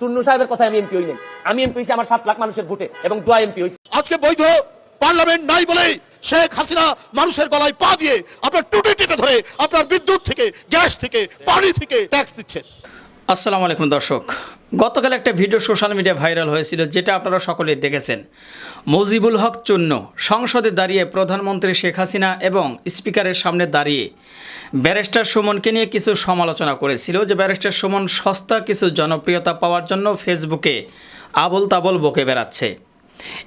চুন্নু সাহেবের কথা আমি এমপি হই নাই। আমি এমপি হয়েছি আমার সাত লাখ মানুষের ভোটে এবং দোয়া এমপি হয়েছি আজকে বৈধ পার্লামেন্ট নাই বলেই শেখ হাসিনা মানুষের গলায় পা দিয়ে আপনার টুটে টিটে ধরে আপনার বিদ্যুৎ থেকে, গ্যাস থেকে, পানি থেকে ট্যাক্স দিচ্ছেন। আসসালামু আলাইকুম দর্শক। গতকাল একটা ভিডিও সোশ্যাল মিডিয়া ভাইরাল হয়েছিল, যেটা আপনারা সকলেই দেখেছেন। মুজিবুল হক চূন্য সংসদে দাঁড়িয়ে প্রধানমন্ত্রী শেখ হাসিনা এবং স্পিকারের সামনে দাঁড়িয়ে ব্যারিস্টার সুমনকে নিয়ে কিছু সমালোচনা করেছিল যে ব্যারিস্টার সুমন সস্তা কিছু জনপ্রিয়তা পাওয়ার জন্য ফেসবুকে আবল তাবল বকে বেড়াচ্ছে।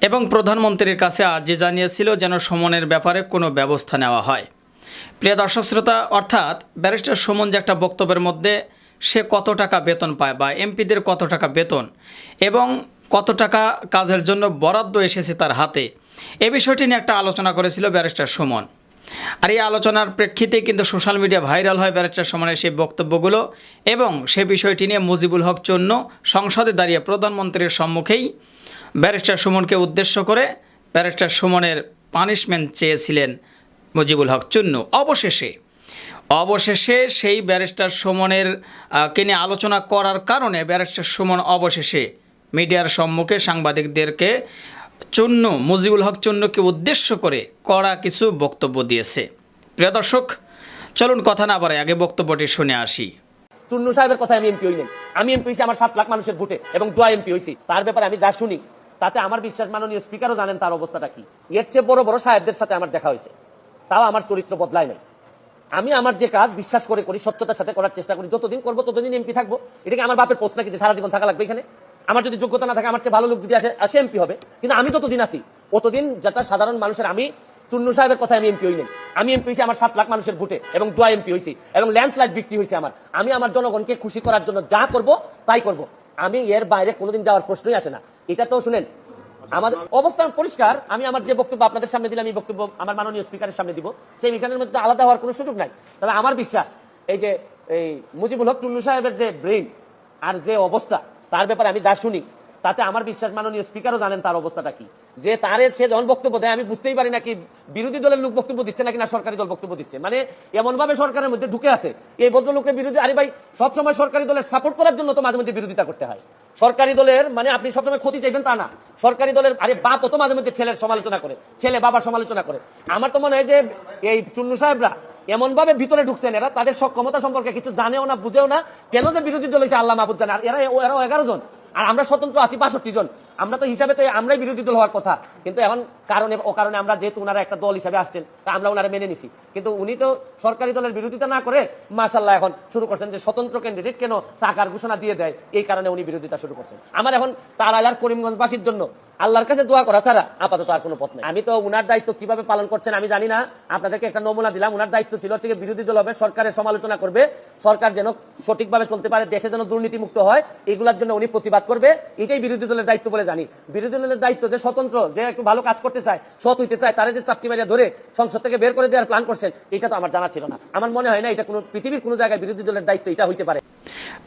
এবং প্রধানমন্ত্রীর কাছে আর্জি জানিয়েছিল যেন সুমনের ব্যাপারে কোনো ব্যবস্থা নেওয়া হয়। প্রিয় দর্শক শ্রোতা, অর্থাৎ ব্যারিস্টার সুমন যে একটা বক্তব্যের মধ্যে সে কত টাকা বেতন পায় বা এমপিদের কত টাকা বেতন এবং কত টাকা কাজের জন্য বরাদ্দ এসেছে তার হাতে? এ বিষয়টি নিয়ে একটা আলোচনা করেছিল ব্যারিস্টার সুমন। আর এই আলোচনার প্রেক্ষিতে কিন্তু সোশ্যাল মিডিয়া ভাইরাল হয় ব্যারিস্টার সুমনের সেই বক্তব্যগুলো এবং সে বিষয়টি নিয়ে মুজিবুল হক চন্য সংসদে দাঁড়িয়ে প্রধানমন্ত্রীর সম্মুখেই ব্যারিস্টার সুমনকে উদ্দেশ্য করে ব্যারিস্টার সুমনের পানিশমেন্ট চেয়েছিলেন মুজিবুল হক চুন্নু অবশেষে অবশেষে সেই ব্যারিস্টার সুমনের কে নিয়ে আলোচনা করার কারণে ব্যারিস্টার সুমন অবশেষে মিডিয়ার সম্মুখে সাংবাদিকদেরকে চূন্য মুজিবুল হক চূন্যকে উদ্দেশ্য করে কড়া কিছু বক্তব্য দিয়েছে। প্রিয় দর্শক, চলুন কথা না বাড়াই আগে বক্তব্যটি শুনে আসি। চুন্নু সাহেবের কথা আমি এমপি হই নাই। আমি এমপি হয়েছি, আমার সাত লাখ মানুষের ভোটে এবং দোয়া এমপি হয়েছি। তার ব্যাপারে আমি যা শুনি, তাতে আমার বিশ্বাস মাননীয় স্পিকারও জানেন তার অবস্থাটা কি। এর চেয়ে বড় বড় সাহেবদের সাথে আমার দেখা হয়েছে। তাও আমার চরিত্র বদলায় নাই। আমি আমার যে কাজ বিশ্বাস করে করি, সত্যতার সাথে করার চেষ্টা করি, যতদিন করব ততদিন এমপি থাকব। এটা কি আমার বাপের পোস্ট নাকি যে সারা জীবন থাকা লাগবে এখানে? আমার যদি যোগ্যতা না থাকে, আমার চেয়ে ভালো লোক যদি আসে আসে এমপি হবে। কিন্তু আমি যতদিন আছি, অতদিন যাতে সাধারণ মানুষের, আমি চুন্নু সাহেবের কথা আমি এমপি হই নাই। আমি এমপি হয়েছি আমার সাত লাখ মানুষের ভোটে এবং দোয়া এমপি হয়েছি এবং ল্যান্ডস্লাইড বিক্রি হয়েছে আমার। আমি আমার জনগণকে খুশি করার জন্য যা করব, তাই করব। আমি এর বাইরে কোনোদিন যাওয়ার প্রশ্নই আসে না। এটা তো শুনেন আমাদের অবস্থান পরিষ্কার, আমি আমার যে বক্তব্য আপনাদের সামনে দিলাম, এই বক্তব্য আমার মাননীয় স্পিকারের সামনে দিব। সেই মিটানের মধ্যে আলাদা হওয়ার কোনো সুযোগ নাই। তবে আমার বিশ্বাস, এই যে, এই মুজিবুল হক টুন্নু সাহেবের যে ব্রেন আর যে অবস্থা, তার ব্যাপারে আমি যা শুনি তাতে আমার বিশ্বাস মাননীয় স্পিকারও জানেন তার অবস্থাটা কি। যে তারে সে যখন বক্তব্য দেয়, আমি বুঝতেই পারি নাকি বিরোধী দলের লোক বক্তব্য দিচ্ছে নাকি না সরকারি দল বক্তব্য দিচ্ছে। মানে এমন ভাবে সরকারের মধ্যে ঢুকে আছে। এই ভদ্রলোকের বিরোধী, আরে ভাই, সবসময় সরকারি দলের সাপোর্ট করার জন্য তো মাঝে মধ্যে বিরোধিতা করতে হয়। সরকারি দলের মানে আপনি সবসময় ক্ষতি চাইবেন তা না। সরকারি দলের, আরে বাপ তো মাঝে মধ্যে ছেলের সমালোচনা করে, ছেলে বাবার সমালোচনা করে। আমার তো মনে হয় যে এই চুন্নু সাহেবরা এমন ভাবে ভিতরে ঢুকছেন এরা, তাদের সক্ষমতা সম্পর্কে কিছু জানেও না, বুঝেও না কেন যে বিরোধী দল হয়েছে, আল্লাহ মাহবুদ জানে। আর এরা এগারো জন। আর আমরা স্বতন্ত্র আছি বাষট্টি জন। আমরা তো হিসাবে তো আমরাই বিরোধী দল হওয়ার কথা। কিন্তু এখন কারণে, ও কারণে আমরা যেহেতু ওনারা একটা দল হিসাবে আসছেন, তা আমরা ওনারা মেনে নিছি। কিন্তু উনি তো সরকারি দলের বিরোধিতা না করে মাসাল্লাহ এখন শুরু করছেন যে স্বতন্ত্র ক্যান্ডিডেট কেন টাকার ঘোষণা দিয়ে দেয়, এই কারণে উনি বিরোধিতা শুরু করছেন। আমার এখন তার আলার করিমগঞ্জবাসীর জন্য আল্লাহর কাছে দোয়া করা ছাড়া আপাতত আর কোনো পথ নেই। আমি তো উনার দায়িত্ব কীভাবে পালন করছেন আমি জানি না। আপনাদেরকে একটা নমুনা দিলাম, উনার দায়িত্ব ছিল হচ্ছে বিরোধী দল হবে, সরকারের সমালোচনা করবে, সরকার যেন সঠিকভাবে চলতে পারে, দেশে যেন দুর্নীতিমুক্ত হয়, এগুলোর জন্য উনি প্রতিবাদ করবে, এটাই বিরোধী দলের দায়িত্ব বলে জানি। বিরোধী দলের দায়িত্ব যে স্বতন্ত্র, যে একটু ভালো কাজ করতে চায়, সৎ হইতে চায়, তারা যে চাপটি মারিয়া ধরে সংসদ থেকে বের করে দেওয়ার প্ল্যান করছেন, এটা তো আমার জানা ছিল না। আমার মনে হয় না এটা কোনো, পৃথিবীর কোনো জায়গায় বিরোধী দলের দায়িত্ব এটা হইতে পারে।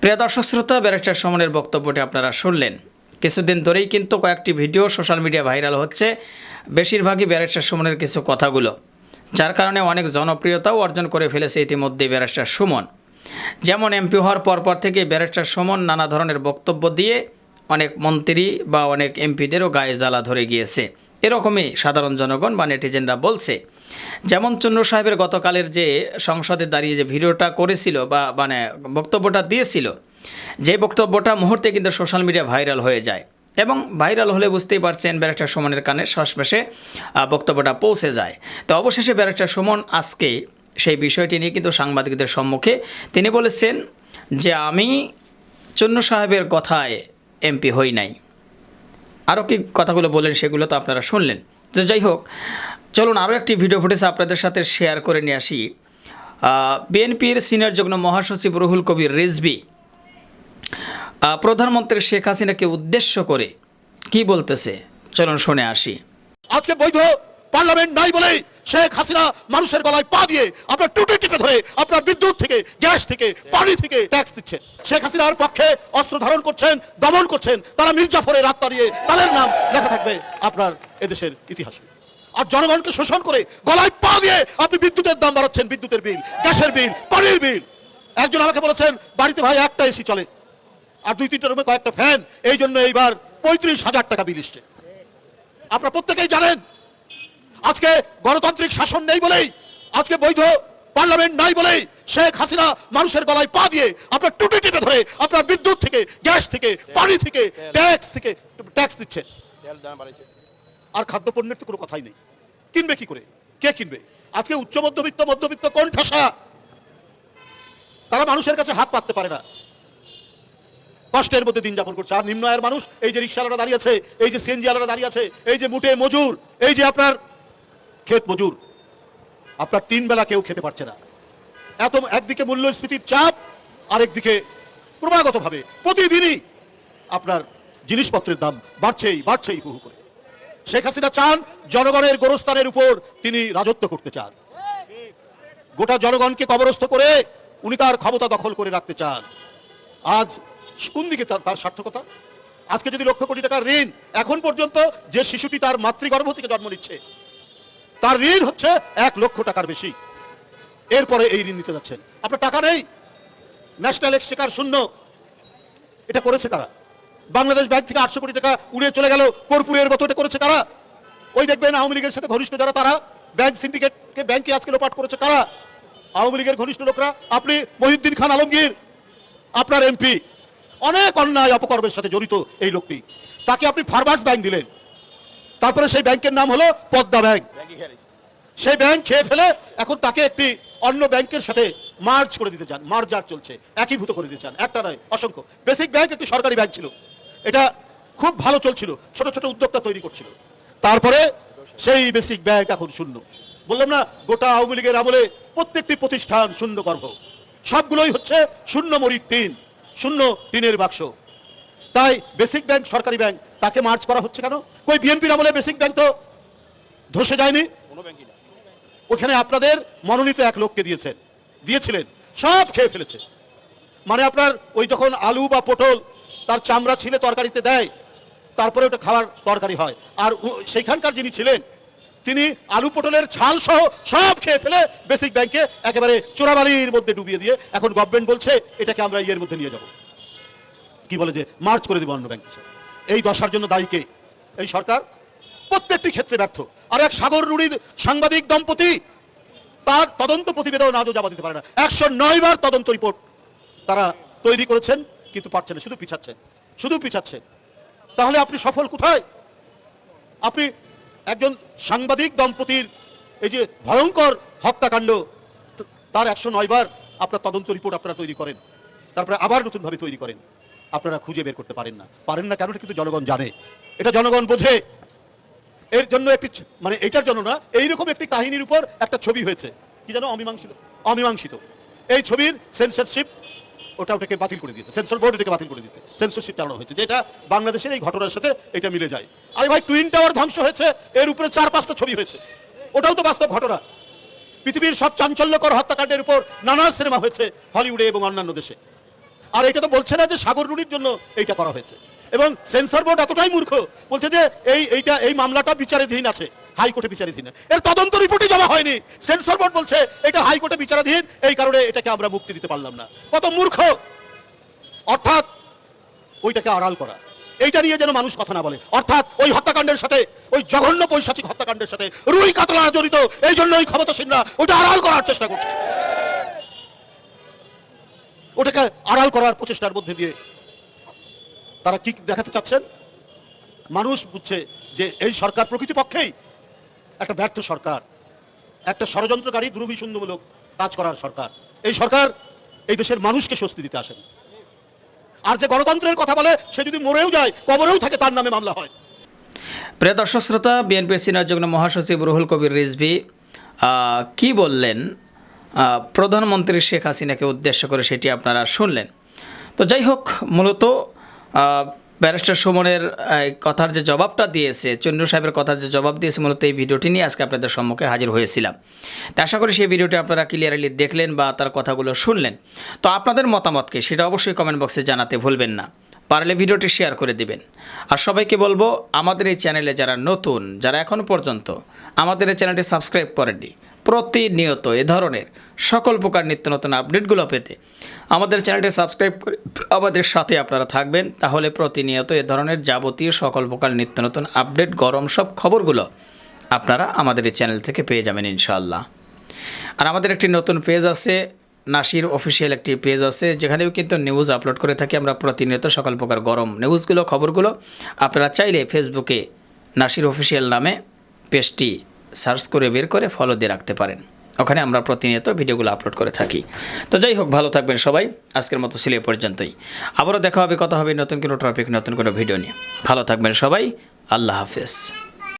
প্রিয় দর্শক, শ্রোতা, ব্যারিস্টার সুমনের বক্তব্যটি আপনারা শুনলেন। কিছুদিন ধরেই কিন্তু কয়েকটি ভিডিও সোশ্যাল মিডিয়া ভাইরাল হচ্ছে, বেশিরভাগই ব্যারিস্টার সুমনের কিছু কথাগুলো, যার কারণে অনেক জনপ্রিয়তাও অর্জন করে ফেলেছে ইতিমধ্যে ব্যারিস্টার সুমন। যেমন এমপি হওয়ার পরপর থেকে ব্যারিস্টার সুমন নানা ধরনের বক্তব্য দিয়ে অনেক মন্ত্রী বা অনেক এমপিদেরও গায়ে জ্বালা ধরে গিয়েছে। এরকমই সাধারণ জনগণ বা নেটিজেনরা বলছে। যেমন চন্দ্র সাহেবের গতকালের যে সংসদে দাঁড়িয়ে যে ভিডিওটা করেছিল বা মানে বক্তব্যটা দিয়েছিল, যে বক্তব্যটা মুহূর্তে কিন্তু সোশ্যাল মিডিয়া ভাইরাল হয়ে যায় এবং ভাইরাল হলে বুঝতেই পারছেন ব্যারিস্টার সুমনের কানে শ্বাসবেশে বক্তব্যটা পৌঁছে যায়। তো অবশেষে ব্যারিস্টার সুমন আজকে সেই বিষয়টি নিয়ে কিন্তু সাংবাদিকদের সম্মুখে তিনি বলেছেন যে, আমি চন্ন সাহেবের কথায় এমপি হই নাই। আরও কি কথাগুলো বলেন সেগুলো তো আপনারা শুনলেন। তো যাই হোক, চলুন আরও একটি ভিডিও ফুটেজ আপনাদের সাথে শেয়ার করে নিয়ে আসি। বিএনপির সিনিয়র যুগ্ম মহাসচিব রুহুল কবির রিজবি প্রধানমন্ত্রী শেখ হাসিনাকে উদ্দেশ্য করে কি বলতেছে? চলুন শুনে আসি। আজকে বৈধ পার্লামেন্ট নাই বলেই শেখ হাসিনা মানুষের গলায় পা দিয়ে আপনার টুটে টেটে ধরে আপনার বিদ্যুৎ থেকে, গ্যাস থেকে, পানি থেকে ট্যাক্স দিচ্ছে শেখ হাসিনার পক্ষে অস্ত্র ধারণ করছেন, দমন করছেন, তারা মির্জাফরের রাত তাড়িয়ে তাদের নাম লেখা থাকবে আপনার এদেশের ইতিহাসে। আর জনগণকে শোষণ করে গলায় পা দিয়ে আপনি বিদ্যুতের দাম বাড়াচ্ছেন, বিদ্যুতের বিল, গ্যাসের বিল, পানির বিল। একজন আমাকে বলেছেন, বাড়িতে ভাই একটা এসি চলে আর দুই, তিনটা রুমে কয়েকটা ফ্যান এই জন্য এইবার পঁয়ত্রিশ হাজার টাকা বিল এসছে। আপনারা প্রত্যেকেই জানেন আজকে গণতান্ত্রিক শাসন নেই বলেই, আজকে বৈধ পার্লামেন্ট নাই বলেই শেখ হাসিনা মানুষের গলায় পা দিয়ে আপনার টুটি টিপে ধরে আপনার বিদ্যুৎ থেকে, গ্যাস থেকে, পানি থেকে, ট্যাক্স থেকে ট্যাক্স দিচ্ছেন আর খাদ্যপণ্যের তো কোনো কথাই নেই। কিনবে কি করে? কে কিনবে? আজকে উচ্চ মধ্যবিত্ত মধ্যবিত্ত কোন ঠাসা তারা মানুষের কাছে হাত পাততে পারে না। কষ্টের মধ্যে দিন যাপন করছে। আর নিম্ন আয়ের মানুষ, এই যে রিক্সাওয়ালারা দাঁড়িয়ে আছে, এই যে সিএনজি আলারা দাঁড়িয়ে আছে, এই যে মুটে মজুর, এই যে আপনার ক্ষেত মজুর। আপনার তিন বেলা কেউ খেতে পারছে না। এত একদিকে মূল্যস্ফীতির চাপ, আরেকদিকে ক্রমাগতভাবে, প্রতিদিনই আপনার জিনিসপত্রের দাম বাড়ছেই বাড়ছেই হু করে। শেখ হাসিনা চান জনগণের গোরস্থানের উপর তিনি রাজত্ব করতে চান। গোটা জনগণকে কবরস্থ করে উনি তার ক্ষমতা দখল করে রাখতে চান। আজ কোন দিকে তার সার্থকতা? আজকে যদি লক্ষ কোটি টাকার ঋণ, এখন পর্যন্ত যে শিশুটি তার মাতৃগর্ভ থেকে জন্ম নিচ্ছে তার ঋণ হচ্ছে এক লক্ষ টাকার বেশি। এরপরে এই ঋণ নিতে যাচ্ছেন। আপনার টাকা নেই? ন্যাশনাল এক্সচেকার শূন্য? এটা করেছে কারা? বাংলাদেশ ব্যাংক থেকে আটশো কোটি টাকা উড়ে চলে গেল কর্পূরের মতো। এটা করেছে কারা? ওই দেখবেন আওয়ামী লীগের সাথে ঘনিষ্ঠ যারা, তারা ব্যাংক সিন্ডিকেটকে ব্যাংকে আজকে লোপাট করেছে কারা? আওয়ামী লীগের ঘনিষ্ঠ লোকরা। আপনি মহিউদ্দিন খান আলমগীর, আপনার এমপি। অনেক অন্যায় অপকর্মের সাথে জড়িত এই লোকটি। তাকে আপনি ফার্মার্স ব্যাংক দিলেন। তারপরে সেই ব্যাংকের নাম হলো পদ্মা ব্যাংক। সেই ব্যাংক খেয়ে ফেলে এখন তাকে একটি অন্য ব্যাংকের সাথে মার্জ করে দিতে চান মার্জার চলছে একীভূত করে দিতে চান। একটা নয় অসংখ্য। বেসিক ব্যাংক একটি সরকারি ব্যাংক ছিল। এটা খুব ভালো চলছিল ছোট ছোট উদ্যোক্তা তৈরি করছিল। তারপরে সেই বেসিক ব্যাংক এখন শূন্য। বললাম না গোটা আওয়ামী লীগের আমলে প্রত্যেকটি প্রতিষ্ঠান শূন্য গর্ভ সবগুলোই হচ্ছে শূন্য মরির টিন শূন্য টিনের বাক্স। তাই বেসিক ব্যাংক সরকারি ব্যাংক তাকে মার্চ করা হচ্ছে কেন? কই বিএনপির আমলে বেসিক ব্যাংক তো ধসে যায়নি? ওখানে আপনাদের মনোনীত এক লোককে দিয়েছেন দিয়েছিলেন সব খেয়ে ফেলেছে। মানে আপনার ওই যখন আলু বা পটল তার চামড়া ছিলে তরকারিতে দেয় তারপরে ওটা খাওয়ার তরকারি হয়। আর সেইখানকার যিনি ছিলেন তিনি আলু পটলের ছাল সহ সব খেয়ে ফেলে বেসিক ব্যাংকে একেবারে চোরাবালির মধ্যে ডুবিয়ে দিয়ে এখন গভর্নমেন্ট বলছে এটাকে আমরা ইয়ের মধ্যে নিয়ে যাব। কি বলে যে মার্চ করে দেবো অন্য ব্যাংক এই দশার জন্য দায়ী কে? এই সরকার প্রত্যেকটি ক্ষেত্রে ব্যর্থ। আর এক সাগর রুড়ির সাংবাদিক দম্পতি, তার তদন্ত প্রতিবেদন আজও জমা দিতে পারে না। একশো নয় বার তদন্ত রিপোর্ট তারা তৈরি করেছেন, কিন্তু পারছেন না, শুধু পিছাচ্ছেন শুধু পিছাচ্ছেন তাহলে আপনি সফল কোথায়? আপনি একজন সাংবাদিক দম্পতির এই যে ভয়ঙ্কর হত্যাকাণ্ড, তার একশো নয় বার আপনার তদন্ত রিপোর্ট আপনারা তৈরি করেন, তারপরে আবার নতুনভাবে তৈরি করেন। আপনারা খুঁজে বের করতে পারেন না। পারেন না কেন? এটা কিন্তু জনগণ জানে। এটা জনগণ বোঝে। এর জন্য একটি মানে এটার জন্য না, এইরকম একটি কাহিনীর উপর একটা ছবি হয়েছে। কি জানো? অমীমাংসিত। অমীমাংসিত। এই ছবির সেন্সরশিপ ওটা ওটাকে বাতিল করে দিয়েছে। সেন্সর বোর্ড এটাকে বাতিল করে দিয়েছে। সেন্সরশিপ চালানো হয়েছে। যেটা বাংলাদেশের এই ঘটনার সাথে এটা মিলে যায়। আরে ভাই টুইন টাওয়ার ধ্বংস হয়েছে। এর উপরে চার পাঁচটা ছবি হয়েছে। ওটাও তো বাস্তব ঘটনা। পৃথিবীর সব চাঞ্চল্যকর হত্যাকাণ্ডের উপর নানা সিনেমা হয়েছে হলিউডে এবং অন্যান্য দেশে। আর এটা তো বলছে না যে সাগর রুনির জন্য এইটা করা হয়েছে। এবং সেন্সর বোর্ড এতটাই মূর্খ, বলছে যে এই এইটা, এই মামলাটা বিচারাধীন আছে, হাইকোর্টে বিচারাধীন। এর তদন্ত রিপোর্টই জমা হয়নি। সেন্সর বোর্ড বলছে এটা হাইকোর্টে বিচারাধীন, এই কারণে এটাকে আমরা মুক্তি দিতে পারলাম না। কত মূর্খ! অর্থাৎ ওইটাকে আড়াল করা। এইটা নিয়ে যেন মানুষ কথা না বলে। অর্থাৎ ওই হত্যাকাণ্ডের সাথে, ওই জঘন্য পৈশাচিক হত্যাকাণ্ডের সাথে রুই কাতলা জড়িত, এই জন্য ওই ক্ষমতাসীনরা ওইটা আড়াল করার চেষ্টা করছে। ওটাকে আড়াল করার প্রচেষ্টার মধ্যে দিয়ে তারা কি দেখাতে চাচ্ছেন? মানুষ বুঝছে যে এই সরকার প্রকৃতিপক্ষেই একটা ব্যর্থ সরকার, একটা ষড়যন্ত্রকারী দুর্বিসন্ধমূলক কাজ করার সরকার। এই সরকার এই দেশের মানুষকে স্বস্তি দিতে আসেন। আর যে গণতন্ত্রের কথা বলে, সে যদি মরেও যায়, কবরেও থাকে, তার নামে মামলা হয়। প্রিয় দর্শক শ্রোতা, বিএনপির সিনিয়র যুগ্ম মহাসচিব রুহুল কবির রিজভি কি বললেন? প্রধানমন্ত্রী শেখ হাসিনাকে উদ্দেশ্য করে সেটি আপনারা শুনলেন। তো যাই হোক, মূলত ব্যারিস্টার সুমনের কথার যে জবাবটা দিয়েছে, চন্দ্র সাহেবের কথার যে জবাব দিয়েছে, মূলত এই ভিডিওটি নিয়ে আজকে আপনাদের সম্মুখে হাজির হয়েছিলাম। তো আশা করি সেই ভিডিওটি আপনারা ক্লিয়ারলি দেখলেন বা তার কথাগুলো শুনলেন। তো আপনাদের মতামতকে সেটা অবশ্যই কমেন্ট বক্সে জানাতে ভুলবেন না। পারলে ভিডিওটি শেয়ার করে দিবেন। আর সবাইকে বলব, আমাদের এই চ্যানেলে যারা নতুন, যারা এখনও পর্যন্ত, আমাদের এই চ্যানেলটি সাবস্ক্রাইব করেননি প্রতিনিয়ত এ ধরনের সকল প্রকার নিত্য নতুন আপডেটগুলো পেতে আমাদের চ্যানেলটি সাবস্ক্রাইব করে আমাদের সাথে আপনারা থাকবেন। তাহলে প্রতিনিয়ত এ ধরনের যাবতীয় সকল প্রকার নিত্য নতুন আপডেট, গরম সব খবরগুলো আপনারা আমাদের এই চ্যানেল থেকে পেয়ে যাবেন ইনশাআল্লাহ। আর আমাদের একটি নতুন পেজ আছে, নাসির অফিসিয়াল একটি পেজ আছে, যেখানেও কিন্তু নিউজ আপলোড করে থাকি আমরা প্রতিনিয়ত সকল প্রকার গরম নিউজগুলো, খবরগুলো। আপনারা চাইলে ফেসবুকে নাসির অফিসিয়াল নামে পেজটি সার্চ করে বের করে ফলো দিয়ে রাখতে পারেন। ওখানে আমরা প্রতিনিয়ত ভিডিওগুলো আপলোড করে থাকি। তো যাই হোক, ভালো থাকবেন সবাই। আজকের মতো সিলে পর্যন্তই। আবারও দেখা হবে, কথা হবে নতুন কোনো টপিক নতুন কোনো ভিডিও নিয়ে। ভালো থাকবেন সবাই। আল্লাহ হাফেজ।